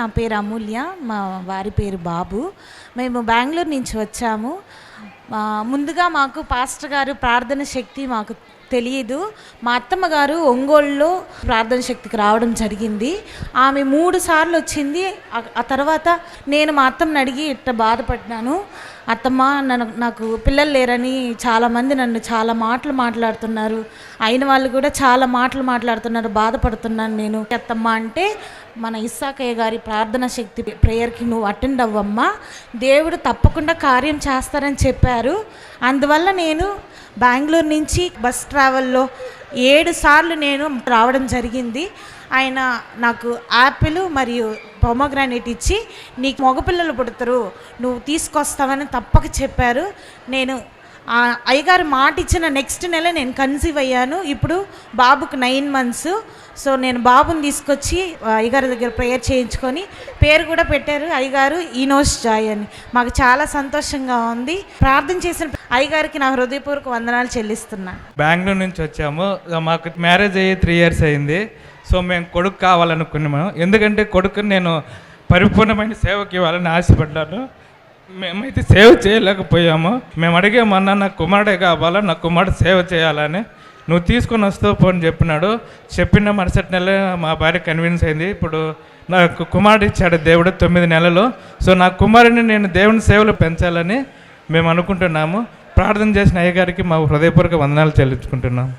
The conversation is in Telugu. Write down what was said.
నా పేరు అమూల్య మా వారి పేరు బాబు. మేము బెంగళూరు నుంచి వచ్చాము. ముందుగా మాకు పాస్టర్ గారు ప్రార్థన శక్తి మాకు తెలియదు మా అత్తమ్మ గారు ఒంగోలులో ప్రార్థన శక్తికి రావడం జరిగింది. ఆమె మూడు సార్లు వచ్చింది. ఆ- ఆ తర్వాత నేను మా అత్తమ్మని అడిగి ఇట్ట బాధపడ్డాను. అత్తమ్మ నన్ను నాకు పిల్లలు లేరని చాలామంది నన్ను చాలా మాటలు మాట్లాడుతున్నారు. అయిన వాళ్ళు కూడా చాలా మాటలు మాట్లాడుతున్నారు. బాధపడుతున్నాను నేను. అత్తమ్మ అంటే మన ఇస్సాకయ్య గారి ప్రార్థన శక్తి ప్రేయర్కి నువ్వు అటెండ్ అవ్వమ్మా. దేవుడు తప్పకుండా కార్యం చేస్తారని చెప్పారు. అందువల్ల నేను బెంగళూరు నుంచి బస్ ట్రావెల్లో ఏడు సార్లు నేను రావడం జరిగింది. ఆయన నాకు యాపిల్ మరియు పొమగ్రానేట్ ఇచ్చి నీకు మగపిల్లలు పుడతారు నువ్వు తీసుకొస్తావని తప్పక చెప్పారు. నేను అయ్యగారు మాట ఇచ్చిన నెక్స్ట్ నెల నేను కన్సీవ్ అయ్యాను. ఇప్పుడు బాబుకు నైన్ మంత్స్. సో నేను బాబుని తీసుకొచ్చి అయ్యగారి దగ్గర ప్రేయర్ చేయించుకొని పేరు కూడా పెట్టారు. అయ్యగారు ఈనోస్ జాయ్ అని. మాకు చాలా సంతోషంగా ఉంది. ప్రార్థన చేసిన అయ్యగారికి నా హృదయపూర్వక వందనాలు చెల్లిస్తున్నాను బెంగళూరు నుంచి వచ్చాము. మాకు మ్యారేజ్ అయ్యి త్రీ ఇయర్స్ అయింది. సో మేము కొడుకు కావాలనుకున్నాము. ఎందుకంటే కొడుకుని నేను పరిపూర్ణమైన సేవకి ఇవ్వాలని ఆశపడ్డాను. మేమైతే సేవ చేయలేకపోయాము. మేము అడిగామన్నా నా కుమారుడే కావాలా? నా కుమారుడు సేవ చేయాలని. నువ్వు తీసుకొని వస్తావు పోని చెప్పినాడు. చెప్పిన మరుసటి నెల మా భార్య కన్విన్స్ అయింది. ఇప్పుడు నాకు కుమారుడు ఇచ్చాడు దేవుడు తొమ్మిది నెలలు. సో నా కుమారుని నేను దేవుని సేవలు పెంచాలని మేము అనుకుంటున్నాము. ప్రార్థన చేసిన అయ్యగారికి మా హృదయపూర్వక వందనాలు చెల్లించుకుంటున్నాం.